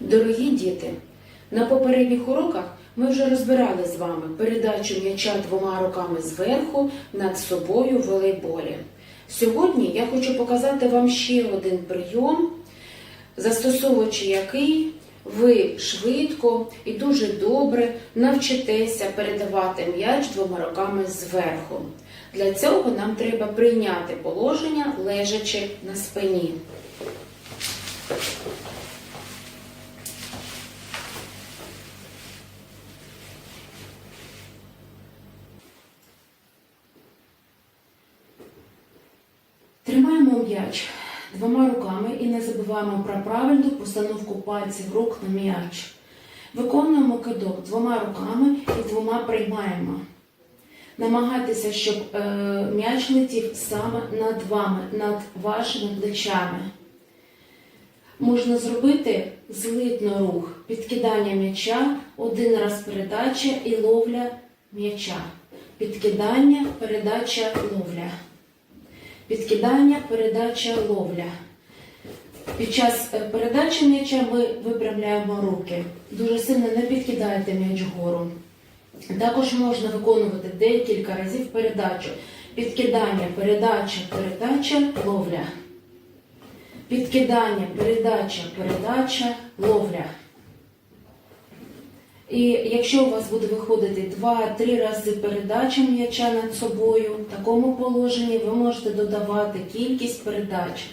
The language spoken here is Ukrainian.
Дорогі діти, на попередніх уроках ми вже розбирали з вами передачу м'яча двома руками зверху над собою в волейболі. Сьогодні я хочу показати вам ще один прийом, застосовуючи який ви швидко і дуже добре навчитеся передавати м'яч двома руками зверху. Для цього нам треба прийняти положення лежачи на спині. М'яч двома руками і не забуваємо про правильну постановку пальців рук на м'яч. Виконуємо кидок двома руками і двома приймаємо. Намагайтеся, щоб е, м'яч летів саме над вами, над вашими плечами. Можна зробити злитно рух, підкидання м'яча, один раз передача і ловля м'яча. Підкидання, передача, ловля. Підкидання, передача, ловля. Під час е, передачі м'яча ми виправляємо руки. Дуже сильно не підкидайте м'яч вгору. Також можна виконувати декілька разів передачу. Підкидання, передача, передача, ловля. Підкидання, передача, передача, ловля. І якщо у вас буде виходити 2-3 рази передача м'яча над собою, в такому положенні ви можете додавати кількість передач.